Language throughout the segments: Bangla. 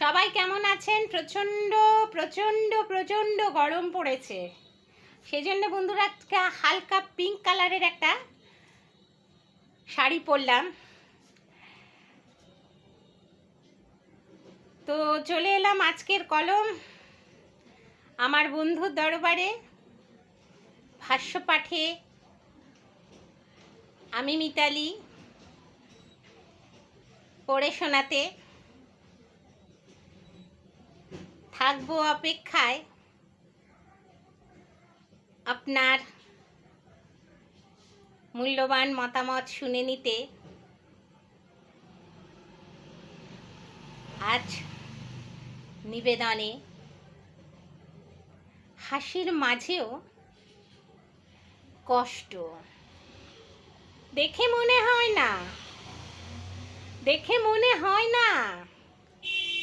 সবাই কেমন আছেন? প্রচণ্ড প্রচণ্ড প্রচণ্ড গরম পড়েছে। সেই জন্য বন্ধুরা হালকা পিঙ্ক কালারের একটা শাড়ি পরলাম। তো চলে এলাম আজকের কলম। আমার বন্ধুর দরবারে ভাষ্য পাঠে আমি মিতালি পড়ে শোনাতে থাকব অপেক্ষায় আপনার মূল্যবান মতামত শুনে নিতে আজ নিবেদনে হাসির মাঝেও কষ্ট। দেখে মনে হয় না। দেখে মনে হয় না।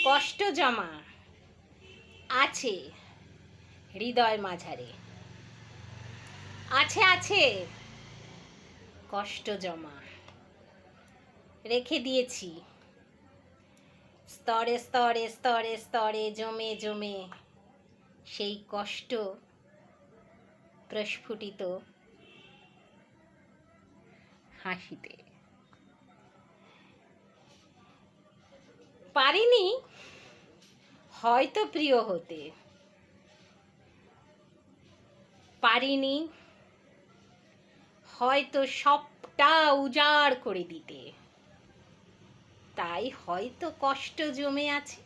কষ্ট জমা। আছে। হৃদয় মাঝারে। আছে আছে। কষ্ট জমা। রেখে দিয়েছি। স্তরে স্তরে স্তরে স্তরে, জমে জমে সেই কষ্ট প্রস্ফুটিত হাসিতে। পারিনি হয়তো প্রিয় হতে। পারিনি, হয়তো সবটা উজাড় করে দিতে। তাই হয়তো কষ্ট জমে আছে।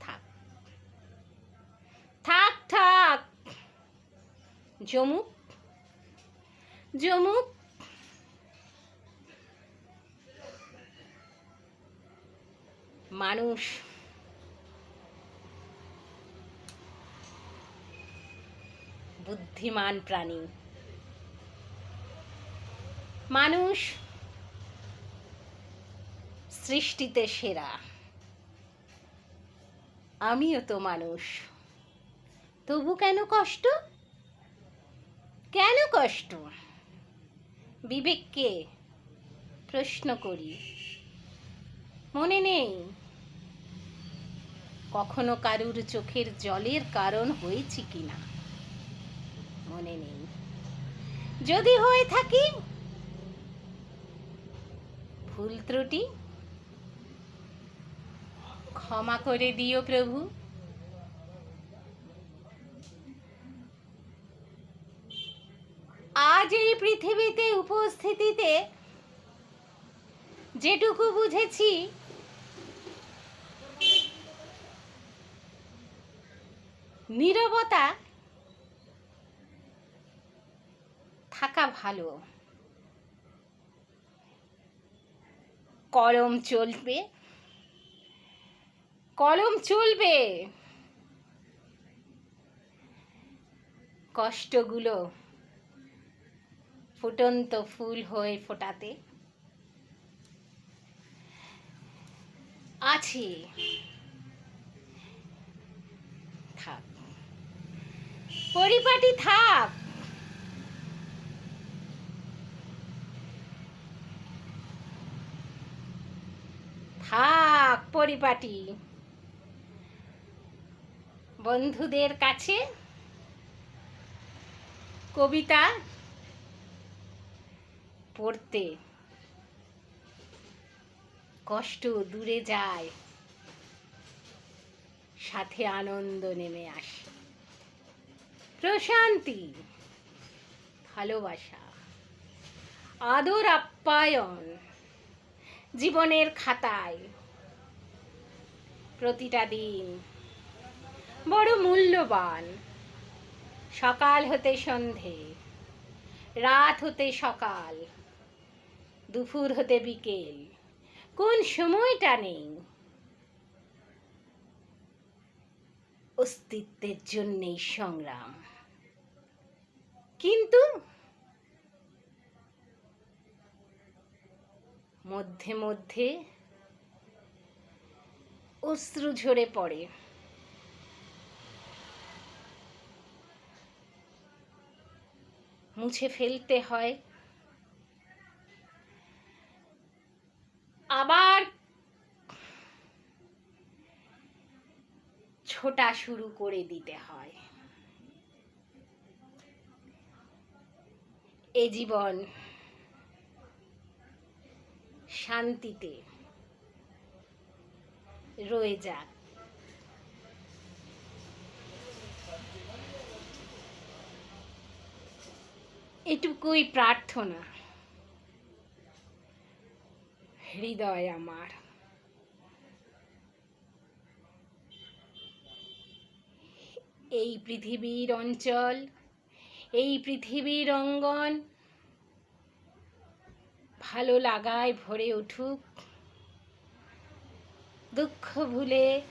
থাক থাক থাক। জমুক জমুক মানুষ। বুদ্ধিমান প্রাণী। মানুষ সৃষ্টিতে সেরা। আমিও তো মানুষ। তবু কেন কষ্ট? কেন কষ্ট? বিবেককে প্রশ্ন করি। মনে নেই। কখনো কারুর চোখের জলের কারণ হয়েছি কিনা? মনে নেই। যদি হয়ে থাকি, ভুল ত্রুটি, ক্ষমা করে দিও প্রভু। আজ এই পৃথিবীতে উপস্থিতিতে যেটুকু বুঝেছি নীরবতা থাকা ভালো। কলম চলবে। কলম চলবে। কষ্টগুলো ফুটন্ত ফুল হয়ে ফোটাতে। আছে। থাক। পরিপাটি থাক। থাক পরিপাটি। বন্ধুদের কাছে কবিতা পড়তে কষ্ট দূরে যায়, সাথে আনন্দ নেমে আসে। প্রশান্তি, ভালোবাসা, আদর আপ্যায়ন, জীবনের খাতায়, প্রতিটা দিন বড় মূল্যবান। সকাল হতে সন্ধে, রাত হতে সকাল, দুপুর হতে বিকেল, কোন সময়টা নেই? অস্তিত্বের জন্যেই সংগ্রাম। কিন্তু মধ্যে মধ্যে অশ্রু ঝরে পড়ে। মুছে ফেলতে হয়। আবার ছোটা শুরু করে দিতে হয়। এ জীবন শান্তিতে রয়ে যাক। এটুকুই প্রার্থনা। হৃদয় আমার। এই পৃথিবীর অঞ্চল এই পৃথিবীর অঙ্গন। ভালো লাগায় ভরে উঠুক। দুঃখ ভুলে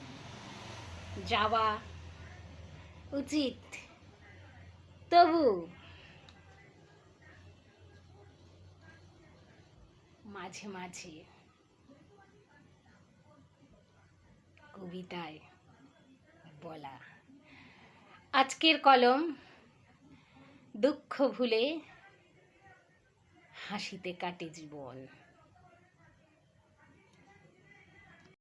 যাওয়া উচিত। তবু মাঝে মাঝে কবিতায় বলা। আজকের কলম দুঃখ ভুলে হাসিতে কাটে জীবন।